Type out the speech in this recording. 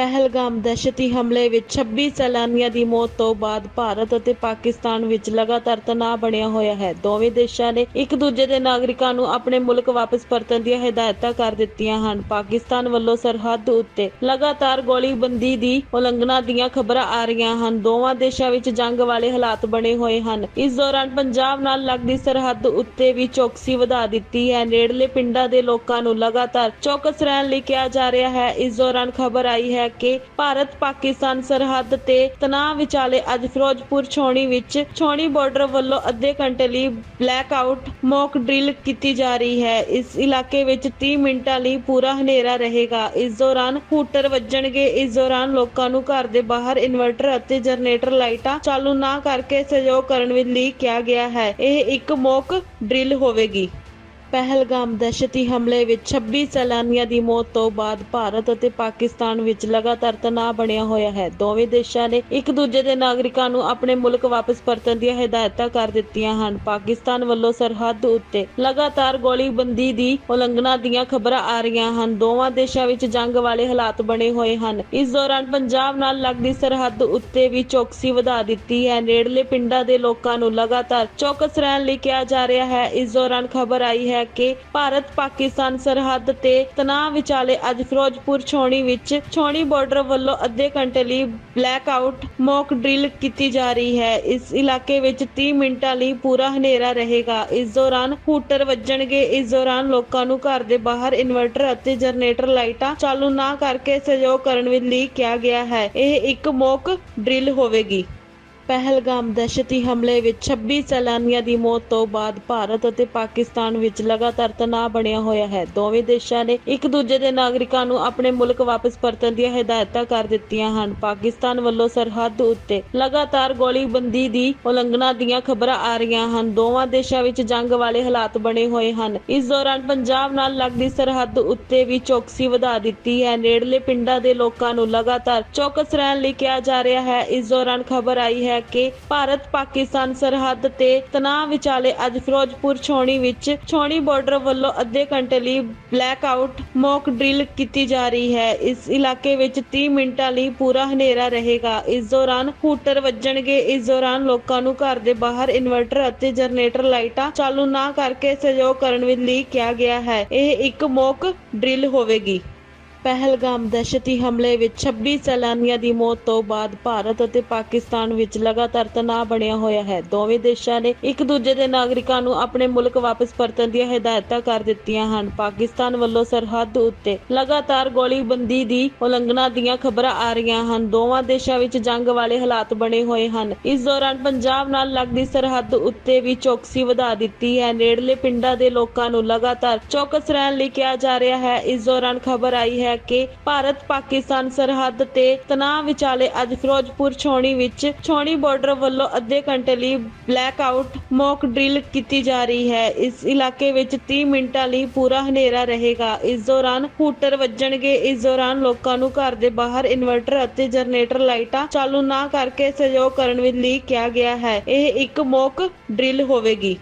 ਪਹਿਲਗਾਮ ਦਹਿਸ਼ਤੀ ਹਮਲੇ ਵਿੱਚ 26 ਸੈਲਾਨੀਆਂ ਦੀ ਮੌਤ ਤੋਂ ਬਾਅਦ ਭਾਰਤ ਅਤੇ ਪਾਕਿਸਤਾਨ ਵਿੱਚ ਲਗਾਤਾਰ ਤਣਾਅ ਬਣਿਆ ਹੋਇਆ ਹੈ। ਦੋਵੇਂ ਦੇਸ਼ਾਂ ਨੇ ਇੱਕ ਦੂਜੇ ਦੇ ਨਾਗਰਿਕਾਂ ਨੂੰ ਆਪਣੇ ਮੁਲਕ ਵਾਪਸ ਪਰਤਣ ਦੀਆਂ ਹਦਾਇਤਾਂ ਕਰ ਦਿੱਤੀਆਂ ਹਨ। ਪਾਕਿਸਤਾਨ ਵੱਲੋਂ ਸਰਹੱਦ ਉੱਤੇ ਲਗਾਤਾਰ ਗੋਲੀਬੰਦੀ ਦੀ ਉਲੰਘਣਾ ਦੀਆਂ ਖਬਰਾਂ ਆ ਰਹੀਆਂ ਹਨ। ਦੋਵਾਂ ਦੇਸ਼ਾਂ ਵਿੱਚ ਜੰਗ ਵਾਲੇ ਹਾਲਾਤ ਬਣੇ ਹੋਏ ਹਨ। ਇਸ ਦੌਰਾਨ ਪੰਜਾਬ ਨਾਲ ਲੱਗਦੀ ਸਰਹੱਦ ਉੱਤੇ ਵੀ ਚੌਕਸੀ ਵਧਾ ਦਿੱਤੀ ਹੈ। ਨੇੜਲੇ ਪਿੰਡਾਂ ਦੇ ਲੋਕਾਂ ਨੂੰ ਲਗਾਤਾਰ ਚੌਕਸ ਰਹਿਣ ਲਈ ਕਿਹਾ ਜਾ ਰਿਹਾ ਹੈ। ਇਸ ਦੌਰਾਨ ਖਬਰ ਆਈ ਹੈ ਕਿ ਭਾਰਤ, ਪਾਕਿਸਤਾਨ ਸਰਹੱਦ ਤੇ ਤਣਾਅ ਵਿਚਾਲੇ ਅੱਜ ਫਿਰੋਜ਼ਪੁਰ ਛਾਉਣੀ ਵਿੱਚ ਛਾਉਣੀ ਬਾਰਡਰ ਵੱਲੋਂ ਅੱਧੇ ਘੰਟੇ ਲਈ ਬਲੈਕ ਆਊਟ ਮੌਕ ਡਰਿਲ ਕੀਤੀ ਜਾ ਰਹੀ ਹੈ। ਇਸ ਇਲਾਕੇ ਵਿੱਚ 30 ਮਿੰਟਾਂ ਲਈ ਪੂਰਾ ਹਨੇਰਾ ਰਹੇਗਾ। ਇਸ ਦੌਰਾਨ ਹੂਟਰ ਵੱਜਣਗੇ। ਇਸ ਦੌਰਾਨ ਲੋਕਾਂ ਨੂੰ ਘਰ ਦੇ ਬਾਹਰ ਇਨਵਰਟਰ ਅਤੇ ਜਨਰੇਟਰ ਲਾਈਟਾਂ ਚਾਲੂ ਨਾ ਕਰਕੇ ਸਹਿਯੋਗ ਕਰਨ ਲਈ ਕਿਹਾ ਗਿਆ ਹੈ। ਇਹ ਇੱਕ ਮੌਕ ਡਰਿਲ ਹੋਵੇਗੀ। ਪਹਿਲਗਾਮ ਦਹਿਸ਼ਤੀ ਹਮਲੇ ਵਿੱਚ 26 ਸੈਲਾਨੀਆਂ ਦੀ ਮੌਤ ਤੋਂ ਬਾਅਦ ਭਾਰਤ ਅਤੇ ਪਾਕਿਸਤਾਨ ਵਿੱਚ ਲਗਾਤਾਰ ਤਣਾਅ ਬਣਿਆ ਹੋਇਆ ਹੈ। ਦੋਵੇਂ ਦੇਸ਼ਾਂ ਨੇ ਇੱਕ ਦੂਜੇ ਦੇ ਨਾਗਰਿਕਾਂ ਨੂੰ ਆਪਣੇ ਮੁਲਕ ਵਾਪਸ ਪਰਤਣ ਦੀਆਂ ਹਦਾਇਤਾਂ ਕਰ ਦਿੱਤੀਆਂ ਹਨ। ਪਾਕਿਸਤਾਨ ਵੱਲੋਂ ਸਰਹੱਦ ਉੱਤੇ ਲਗਾਤਾਰ ਗੋਲੀਬੰਦੀ ਦੀ ਉਲੰਘਣਾ ਦੀਆਂ ਖਬਰਾਂ ਆ ਰਹੀਆਂ ਹਨ। ਦੋਵਾਂ ਦੇਸ਼ਾਂ ਵਿੱਚ ਜੰਗ ਵਾਲੇ ਹਾਲਾਤ ਬਣੇ ਹੋਏ ਹਨ। ਇਸ ਦੌਰਾਨ ਪੰਜਾਬ ਨਾਲ ਲੱਗਦੀ ਸਰਹੱਦ ਉੱਤੇ ਵੀ ਚੌਕਸੀ ਵਧਾ ਦਿੱਤੀ ਹੈ। ਨੇੜਲੇ ਪਿੰਡਾਂ ਦੇ ਲੋਕਾਂ ਨੂੰ ਲਗਾਤਾਰ ਚੌਕਸ ਰਹਿਣ ਲਈ ਕਿਹਾ ਜਾ ਰਿਹਾ ਹੈ। ਇਸ ਦੌਰਾਨ ਖਬਰ ਆਈ ਹੈ ਕਿ ਭਾਰਤ ਪਾਕਿਸਤਾਨ ਸਰਹੱਦ ਤੇ ਤਣਾਅ ਵਿਚਾਲੇ ਅੱਜ ਫਿਰੋਜ਼ਪੁਰ ਛਾਉਣੀ ਵਿੱਚ ਛਾਉਣੀ ਬਾਰਡਰ ਵੱਲੋਂ ਅੱਧੇ ਘੰਟੇ ਲਈ ਬਲੈਕ ਆਊਟ ਮੌਕ ਡਰਿਲ ਕੀਤੀ ਜਾ ਰਹੀ ਹੈ। ਇਸ ਇਲਾਕੇ ਵਿੱਚ 30 ਮਿੰਟਾਂ ਲਈ ਪੂਰਾ ਹਨੇਰਾ ਰਹੇਗਾ। ਇਸ ਦੌਰਾਨ ਹੂਟਰ ਵੱਜਣਗੇ। ਇਸ ਦੌਰਾਨ ਲੋਕਾਂ ਨੂੰ ਘਰ ਦੇ ਬਾਹਰ ਇਨਵਰਟਰ ਅਤੇ ਜਨਰੇਟਰ ਲਾਈਟਾਂ ਚਾਲੂ ਨਾ ਕਰਕੇ ਸਹਿਯੋਗ ਕਰਨ ਲਈ ਕਿਹਾ ਗਿਆ ਹੈ। ਇਹ ਇੱਕ ਮੌਕ ਡਰਿਲ ਹੋਵੇਗੀ। ਪਹਿਲਗਾਮ ਦਹਿਸ਼ਤੀ ਹਮਲੇ ਵਿੱਚ 26 ਸੈਲਾਨੀਆਂ ਦੀ ਮੌਤ ਤੋਂ ਬਾਅਦ ਭਾਰਤ ਅਤੇ ਪਾਕਿਸਤਾਨ ਵਿੱਚ ਲਗਾਤਾਰ ਤਣਾਅ ਬਣਿਆ ਹੋਇਆ ਹੈ। ਦੋਵੇਂ ਦੇਸ਼ਾਂ ਨੇ ਇੱਕ ਦੂਜੇ ਦੇ ਨਾਗਰਿਕਾਂ ਨੂੰ ਆਪਣੇ ਮੁਲਕ ਵਾਪਸ ਪਰਤਣ ਦੀਆਂ ਹਦਾਇਤਾਂ ਕਰ ਦਿੱਤੀਆਂ ਹਨ। ਪਾਕਿਸਤਾਨ ਵੱਲੋਂ ਸਰਹੱਦ ਉੱਤੇ ਲਗਾਤਾਰ ਗੋਲੀਬੰਦੀ ਦੀ ਉਲੰਘਣਾ ਦੀਆਂ ਖਬਰਾਂ ਆ ਰਹੀਆਂ ਹਨ। ਦੋਵਾਂ ਦੇਸ਼ਾਂ ਵਿੱਚ ਜੰਗ ਵਾਲੇ ਹਾਲਾਤ ਬਣੇ ਹੋਏ ਹਨ। ਇਸ ਦੌਰਾਨ ਪੰਜਾਬ ਨਾਲ ਲੱਗਦੀ ਸਰਹੱਦ ਉੱਤੇ ਵੀ ਚੌਕਸੀ ਵਧਾ ਦਿੱਤੀ ਹੈ। ਨੇੜਲੇ ਪਿੰਡਾਂ ਦੇ ਲੋਕਾਂ ਨੂੰ ਲਗਾਤਾਰ ਚੌਕਸ ਰਹਿਣ ਲਈ ਕਿਹਾ ਜਾ ਰਿਹਾ ਹੈ। ਇਸ ਦੌਰਾਨ ਖਬਰ ਆਈ ਹੈ ਕਿ ਭਾਰਤ ਪਾਕਿਸਤਾਨ ਸਰਹੱਦ ਤੇ ਤਣਾਅ ਵਿਚਾਲੇ ਅੱਜ ਫਿਰੋਜ਼ਪੁਰ ਛਾਉਣੀ ਵਿੱਚ ਛਾਉਣੀ ਬਾਰਡਰ ਵੱਲੋਂ ਅੱਧੇ ਘੰਟੇ ਲਈ ਬਲੈਕ ਆਊਟ ਮੌਕ ਡਰਿਲ ਕੀਤੀ ਜਾ ਰਹੀ ਹੈ। ਇਸ ਇਲਾਕੇ ਵਿੱਚ 30 ਮਿੰਟਾਂ ਲਈ ਪੂਰਾ ਹਨੇਰਾ ਰਹੇਗਾ। ਇਸ ਦੌਰਾਨ ਹੂਟਰ ਵੱਜਣਗੇ। ਇਸ ਦੌਰਾਨ ਲੋਕਾਂ ਨੂੰ ਘਰ ਦੇ ਬਾਹਰ ਇਨਵਰਟਰ ਅਤੇ ਜਨਰੇਟਰ ਲਾਈਟਾਂ ਚਾਲੂ ਨਾ ਕਰਕੇ ਸਹਿਯੋਗ ਕਰਨ ਲਈ ਕਿਹਾ ਗਿਆ ਹੈ। ਇਹ ਇੱਕ ਮੌਕ ਡਰਿਲ ਹੋਵੇਗੀ। ਪਹਿਲਗਾਮ ਦਹਿਸ਼ਤੀ ਹਮਲੇ ਵਿੱਚ 26 ਸੈਲਾਨੀਆਂ ਦੀ ਮੌਤ ਤੋਂ ਬਾਅਦ ਭਾਰਤ ਅਤੇ ਪਾਕਿਸਤਾਨ ਵਿੱਚ ਲਗਾਤਾਰ ਤਣਾਅ ਬਣਿਆ ਹੋਇਆ ਹੈ। ਦੋਵੇਂ ਦੇਸ਼ਾਂ ਨੇ ਇੱਕ ਦੂਜੇ ਦੇ ਨਾਗਰਿਕਾਂ ਨੂੰ ਆਪਣੇ ਮੁਲਕ ਵਾਪਸ ਪਰਤਣ ਦੀਆਂ ਹਦਾਇਤਾਂ ਕਰ ਦਿੱਤੀਆਂ ਹਨ। ਪਾਕਿਸਤਾਨ ਵੱਲੋਂ ਸਰਹੱਦ ਉੱਤੇ ਲਗਾਤਾਰ ਗੋਲੀਬੰਦੀ ਦੀ ਉਲੰਘਣਾ ਦੀਆਂ ਖਬਰਾਂ ਆ ਰਹੀਆਂ ਹਨ। ਦੋਵਾਂ ਦੇਸ਼ਾਂ ਵਿੱਚ ਜੰਗ ਵਾਲੇ ਹਾਲਾਤ ਬਣੇ ਹੋਏ ਹਨ। ਇਸ ਦੌਰਾਨ ਪੰਜਾਬ ਨਾਲ ਲੱਗਦੀ ਸਰਹੱਦ ਉੱਤੇ ਵੀ ਚੌਕਸੀ ਵਧਾ ਦਿੱਤੀ ਹੈ। ਨੇੜਲੇ ਪਿੰਡਾਂ ਦੇ ਲੋਕਾਂ ਨੂੰ ਲਗਾਤਾਰ ਚੌਕਸ ਰਹਿਣ ਲਈ ਕਿਹਾ ਜਾ ਰਿਹਾ ਹੈ। ਇਸ ਦੌਰਾਨ ਖਬਰ ਆਈ ਹੈ ਕਿ ਭਾਰਤ ਪਾਕਿਸਤਾਨ ਸਰਹੱਦ ਤੇ ਤਣਾਅ ਵਿਚਾਲੇ ਅੱਜ ਫਿਰੋਜ਼ਪੁਰ ਛਾਉਣੀ ਵਿੱਚ ਛਾਉਣੀ ਬਾਰਡਰ ਵੱਲੋਂ ਅੱਧੇ ਘੰਟੇ ਲਈ ਬਲੈਕ ਆਊਟ ਮੌਕ ਡਰਿਲ ਕੀਤੀ ਜਾ ਰਹੀ ਹੈ। ਇਸ ਇਲਾਕੇ ਵਿੱਚ 30 ਮਿੰਟਾਂ ਲਈ ਪੂਰਾ ਹਨੇਰਾ ਰਹੇਗਾ। ਇਸ ਦੌਰਾਨ ਹੂਟਰ ਵੱਜਣਗੇ। ਇਸ ਦੌਰਾਨ ਲੋਕਾਂ ਨੂੰ ਘਰ ਦੇ ਬਾਹਰ ਇਨਵਰਟਰ ਅਤੇ ਜਨਰੇਟਰ ਲਾਈਟਾਂ ਚਾਲੂ ਨਾ ਕਰਕੇ ਸਹਿਯੋਗ ਕਰਨ ਲਈ ਕਿਹਾ ਗਿਆ ਹੈ। ਇਹ ਇੱਕ ਮੌਕ ਡਰਿਲ ਹੋਵੇਗੀ।